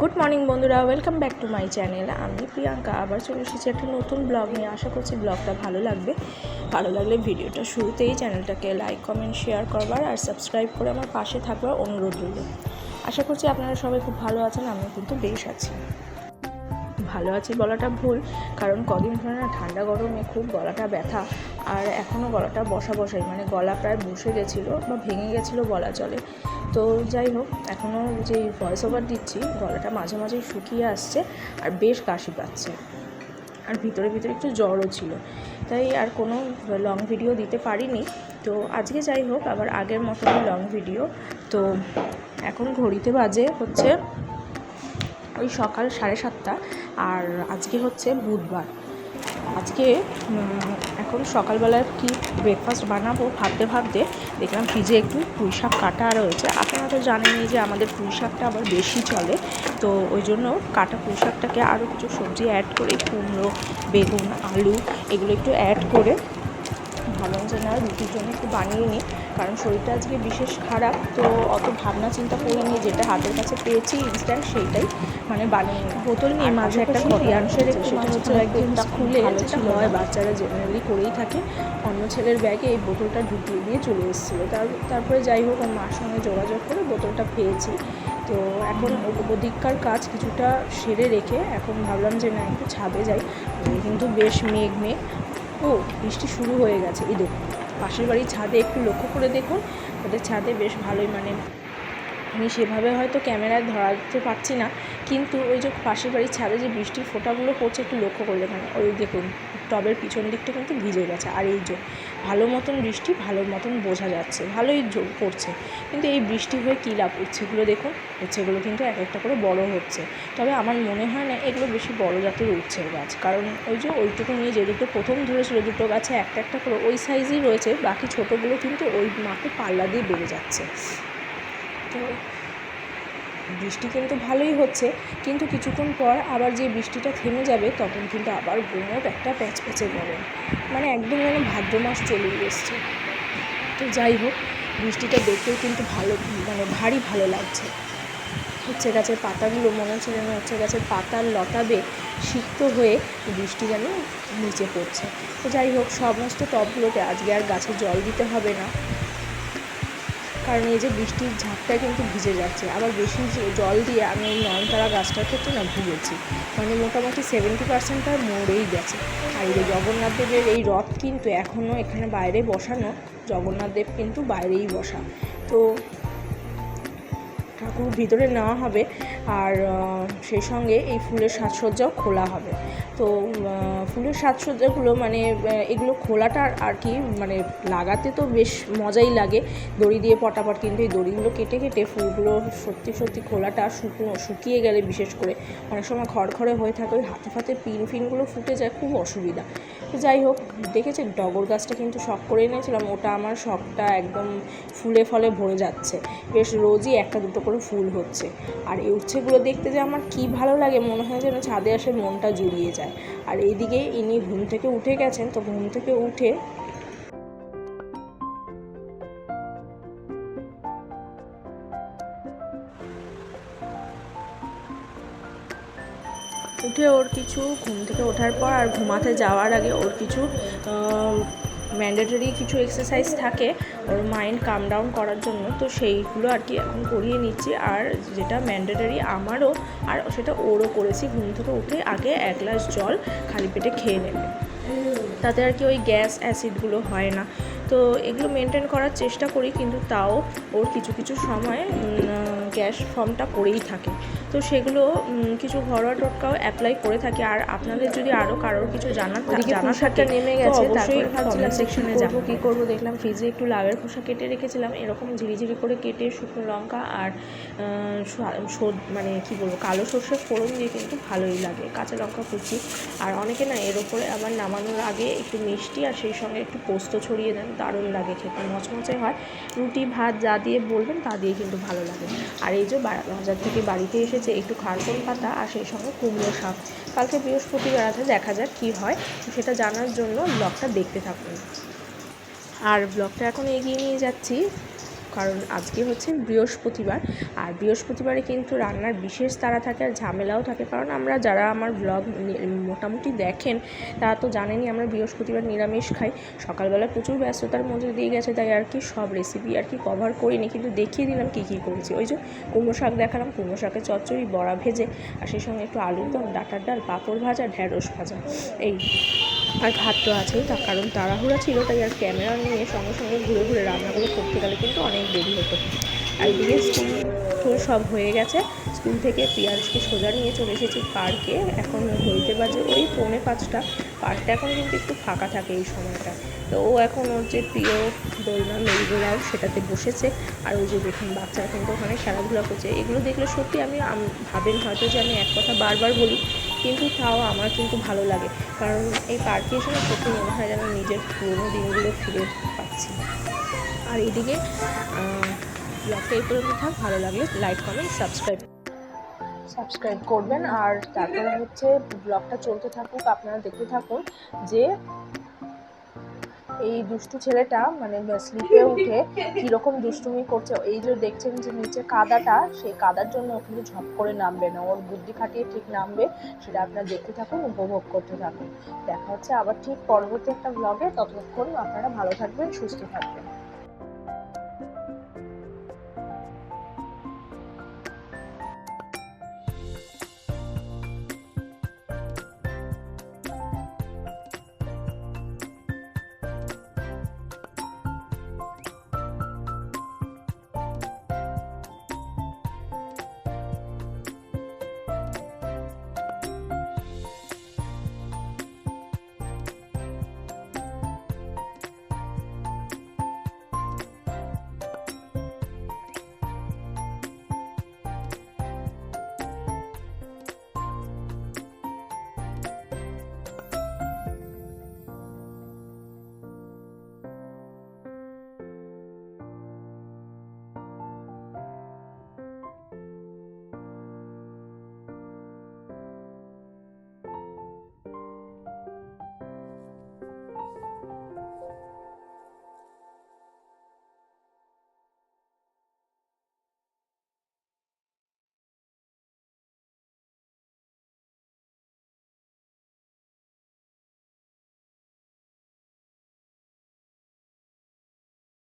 Good morning বন্ধুরা। Welcome back to my channel আমি প্রিয়াঙ্কা। আবার চলে এসেছি একটা নতুন ব্লগ নিয়ে। আশা করছি ব্লগটা ভালো লাগবে। ভালো লাগলে ভিডিওটা শুরুতেই চ্যানেলটাকে লাইক কমেন্ট শেয়ার করবার আর সাবস্ক্রাইব করে আমার পাশে থাকবার অনুরোধ রইল। আশা করছি আপনারা সবাই খুব ভালো আছেন আমি কিন্তু বেশ আছি। ভালো আছি বলাটা ভুল, কারণ কদিন ধরে না ঠান্ডা গরমে খুব গলাটা ব্যথা। আর এখনও গলাটা বসা বসাই মানে গলা প্রায় বসে গেছিল বা ভেঙে গেছিল বলা চলে তো যাই হোক এখনও যে ভয়েস ওভার দিচ্ছি, গলাটা মাঝে মাঝেই শুকিয়ে আসছে আর বেশ কাশি পাচ্ছে। আর ভিতরে ভিতরে একটু জ্বরও ছিল। তাই আর কোনো লং ভিডিও দিতে পারিনি। তো আজকে যাই হোক, আবার আগের মতনই লং ভিডিও তো এখন ঘড়িতে বাজে হচ্ছে ওই সকাল সাড়ে সাতটা, আর আজকে হচ্ছে বুধবার। আজকে এখন সকালবেলায় কি ব্রেকফাস্ট বানাবো ভাবতে ভাবতে দেখলাম ফ্রিজে একটু পুঁই শাক কাটা রয়েছে। আপনারা তো জানেনই যে আমাদের পুঁই শাকটা আবার বেশি চলে, তো ওই জন্য কাটা পুঁই শাকটাকে আরও কিছু সবজি অ্যাড করে কুমড়ো, বেগুন, আলু এগুলো একটু অ্যাড করে ভাবলাম যে না রুটির জন্য একটু বানিয়ে নিই কারণ শরীরটা আজকে বিশেষ খারাপ তো অত ভাবনা চিন্তা করিনি যেটা হাতের কাছে পেয়েছি ইনস্ট্যান্ট সেইটাই মানে বানিয়ে নিই। বোতল নিয়ে মাঝে একটা একটু সেটা হচ্ছে একদমটা খুলে যেটা হয় বাচ্চারা জেনারেলি করেই থাকে অন্য ছেলের ব্যাগে এই বোতলটা ঢুকিয়ে দিয়ে চলে এসেছিল। তার তারপরে যাই হোক ওর মার সঙ্গে যোগাযোগ করে বোতলটা পেয়েছি। তো এখন ওদিককার কাজ কিছুটা সেরে রেখে এখন ভাবলাম যে না একটু ছাদে যাই। কিন্তু বেশ মেঘ মেঘ ও, বৃষ্টি শুরু হয়ে গেছে। এই দেখুন, পাশের বাড়ির ছাদে একটু লক্ষ্য করে দেখুন। ওদের ছাদে বেশ ভালোই মানে আমি সেভাবে হয়তো ক্যামেরায় ধরাতে পারছি না। কিন্তু ওই যে পাশের বাড়ির ছাদে যে বৃষ্টির ফোঁটাগুলো পড়ছে, একটু লক্ষ্য করলে মানে ওই দেখুন, টবের পিছন দিকটা কিন্তু ভিজে গেছে। আর এই যে ভালো মতন বৃষ্টি, ভালো মতন বোঝা যাচ্ছে। ভালোই পড়ছে। কিন্তু এই বৃষ্টি হয়ে কী লাভ? উচ্ছেগুলো দেখুন, উচ্ছেগুলো কিন্তু এক একটা করে বড় হচ্ছে। তবে আমার মনে হয় না এগুলো বেশি বড় জাতের উচ্ছের গাছ। কারণ ওই যে ওইটুকু নিয়ে যে দুটো প্রথম ধরেছিল দুটো গাছে, একটা একটা করে ওই সাইজই রয়েছে। বাকি ছোটোগুলো কিন্তু ওই মাকে পাল্লা দিয়ে বেড়ে যাচ্ছে। তো বৃষ্টি কিন্তু ভালোই হচ্ছে, কিন্তু কিছুক্ষণ পর আবার যে বৃষ্টিটা থেমে যাবে, তখন কিন্তু আবার গুমোট একটা প্যাচ প্যাচে গরম। মানে একদম যেন ভাদ্র মাস চলেই এসছে। তো যাই হোক, বৃষ্টিটা দেখতেও কিন্তু ভালো মানে ভারী ভালো লাগছে। হচ্ছে গাছের পাতাগুলো মনে হচ্ছে যেন হচ্ছে গাছের পাতার লতাবে সিক্ত হয়ে বৃষ্টি যেন নিচে পড়ছে। তো যাই হোক, সমস্ত টবগুলোতে আজকে আর গাছে জল দিতে হবে না। কারণ এই যে বৃষ্টির ঝাপটায় কিন্তু ভিজে যাচ্ছে। আবার বেশি জল দিয়ে আমি এই নয়নতারা গাছটার ক্ষেত্রে না ভুগেছি। মানে মোটামুটি সেভেন্টি পার্সেন্টটা মরেই গেছে। আর এই যে জগন্নাথ দেবের এই রথ কিন্তু এখনও এখানে বাইরে বসানো, জগন্নাথ দেব কিন্তু বাইরেই বসা। তো ঠাকুর ভিতরে নেওয়া হবে আর সেই সঙ্গে এই ফুলের সাজসজ্জাও খোলা হবে। তো ফুলের সাজসজ্জাগুলো মানে এগুলো খোলাটা আর- কি মানে লাগাতে তো বেশ মজাই লাগে। দড়ি দিয়ে পটাপট কিন্তু এই দড়িগুলো কেটে কেটে ফুলগুলো সত্যি সত্যি খোলাটা শুকনো, শুকিয়ে গেলে বিশেষ করে অনেক সময় খড়খড়ে হয়ে থাকে, ওই হাতে ফাতে পিন, ফিনগুলো ফুটে যায়, খুব অসুবিধা। যাই হোক, দেখেছেন ডগর গাছটা কিন্তু শখ করে এনেছিলাম, ওটা আমার শখটা একদম ফুলে ফলে ভরে যাচ্ছে। বেশ রোজই একটা দুটো করে ফুল হচ্ছে। আর এই উচ্ছেগুলো দেখতে যে আমার কি ভালো লাগে, মনে হয় যেন ছাদে আসে মনটা জুড়িয়ে যায়। আর এইদিকে ইনি ঘুম থেকে উঠে গেছেন, তো ঘুম থেকে উঠে উঠে ওর কিছু, ঘুম থেকে ওঠার পর আর ঘুমাতে যাওয়ার আগে ওর কিছু ম্যান্ডেটরি কিছু এক্সারসাইজ থাকে, ওর মাইন্ড কাম ডাউন করার জন্য। তো সেইগুলো আর কি এখন করিয়ে নিচ্ছি। আর যেটা ম্যান্ডেটরি আমারও, আর সেটা ওরও করেছি। ঘুম থেকে উঠে আগে এক গ্লাস জল খালি পেটে খেয়ে নেবে। তাতে আর কি ওই গ্যাস অ্যাসিডগুলো হয় না। তো এগুলো মেনটেন করার চেষ্টা করি, কিন্তু তাও ওর কিছু কিছু সময় গ্যাস ফর্মটা করেই থাকে। তো সেগুলো কিছু ঘরোয়া টোটকাও অ্যাপ্লাই করে থাকি। আর আপনাদের যদি আরও কারোর কিছু জানার জানার থাকে নেমে গেছে, অবশ্যই ভাবছিলাম সেকশনে যাব। কী করব দেখলাম ফ্রিজে একটু লাউয়ের খোসা কেটে রেখেছিলাম এরকম ঝিরিঝিরি করে কেটে শুকনো লঙ্কা আর মানে কি বলব কালো সর্ষে ফোড়ন দিয়ে কিন্তু ভালোই লাগে কাঁচা লঙ্কা কুচি। আর অনেকে না এর ওপরে আবার নামানোর আগে একটু মিষ্টি আর সেই সঙ্গে একটু পোস্ত ছড়িয়ে দেন দারুণ লাগে খেতে মচমচে হয়। রুটি ভাত যা দিয়ে বলবেন তা দিয়ে কিন্তু ভালো লাগে। আর এই যে বাজার থেকে বাড়িতে এসেছে একটু খারকোল পাতা আর সেই সঙ্গে কুমড়ো শাক। কালকে বৃহস্পতিবার আছে দেখা যাক কী হয়, সেটা জানার জন্য ব্লগটা দেখতে থাকুন। আর ব্লগটা এখন এগিয়ে নিয়ে যাচ্ছি। কারণ আজকে হচ্ছে বৃহস্পতিবার। আর বৃহস্পতিবারে কিন্তু রান্নার বিশেষ তারা থাকে আর ঝামেলাও থাকে। কারণ আমরা যারা আমার ব্লগ মোটামুটি দেখেন, তারা তো জানেনই আমরা বৃহস্পতিবার নিরামিষ খাই। সকালবেলা প্রচুর ব্যস্ততার মধ্যে দিয়ে গেছে, তাই আর কি সব রেসিপি আর কি কভার করিনি, কিন্তু দেখিয়ে দিলাম কী কী করেছি। ওই যে কুমড়ো শাক দেখালাম, কুমড়ো শাকের চচ্চড়ি, বড়া ভেজে, আর সেই সঙ্গে একটু আলুর দম, ডাটার ডাল, পাঁপড় ভাজা ঢ্যাঁড়স ভাজা। এই আর ভাত তো আছেই, তার কারণ তাড়াহুড়া ছিল, তাই আর ক্যামেরা নিয়ে সঙ্গে সঙ্গে ঘুরে ঘুরে রান্নাগুলো করতে গেলে কিন্তু অনেক দেরি হতো। আর এদিকে স্কুল তো সব হয়ে গেছে স্কুল থেকে পিয়াজকে সোজা নিয়ে চলে এসেছি পার্কে, এখন হইতে বাজে ওই পৌনে পাঁচটা। পার্কটা এখন কিন্তু একটু ফাঁকা থাকে এই সময়টা। তো ও এখন ওর যে প্রিয় দোলনা মেরিগোরাউন্ড সেটাতে বসেছে, আর ওই যে দেখুন বাচ্চারা কিন্তু ওখানে খেলাধুলা করছে। এগুলো দেখলে সত্যি আমি ভাবেন হয়তো যে আমি এক কথা বারবার বলি কিন্তু তাও আমার কিন্তু ভালো লাগে। কারণ এই পার্কে এসে না সত্যি মনে হয় যেন নিজের পুরোনো দিনগুলো ফিরে পাচ্ছি। আর এদিকে ব্লগটা এই পর্যন্ত থাক। ভালো লাগলে লাইক কমেন্ট সাবস্ক্রাইব সাবস্ক্রাইব করবেন। আর তারপরে হচ্ছে ব্লগটা চলতে থাকুক, আপনারা দেখতে থাকুন যে এই দুষ্টু ছেলেটা মানে স্লিপে উঠে কীরকম দুষ্টুমি করছে, এই যে দেখছেন যে নিচে কাদাটা, সেই কাদার জন্য ও কিন্তু ঝপ করে নামবে না। ওর বুদ্ধি খাটিয়ে ঠিক নামবে, সেটা আপনারা দেখতে থাকুন, উপভোগ করতে থাকুন। দেখা হচ্ছে আবার ঠিক পরবর্তী একটা ব্লগে ততক্ষণ আপনারা ভালো থাকবেন, সুস্থ থাকবেন।